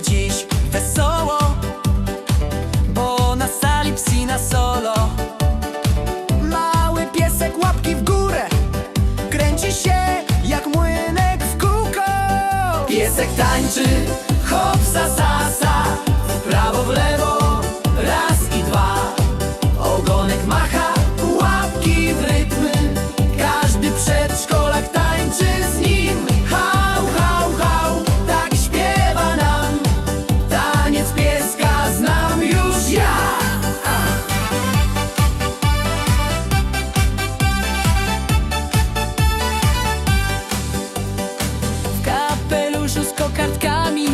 dziś wesoło Bo na sali psi na solo. Mały piesek łapki w górę Kręci się jak młynek w kółko. Piesek tańczy, kapeluszu z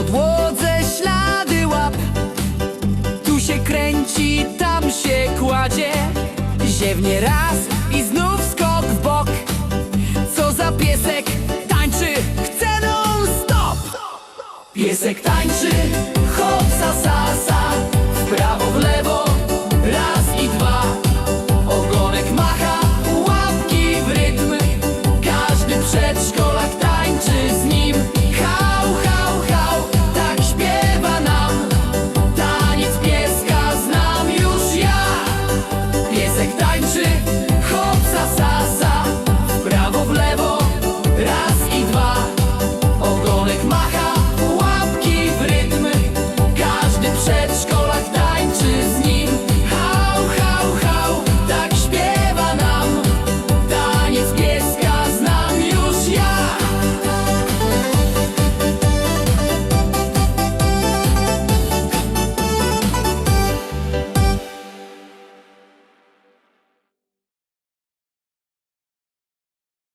podłodze ślady łap. Tu się kręci, tam się kładzie. Ziewnie raz i znów skok w bok. Co za piesek tańczy, chce non stop Piesek tańczy,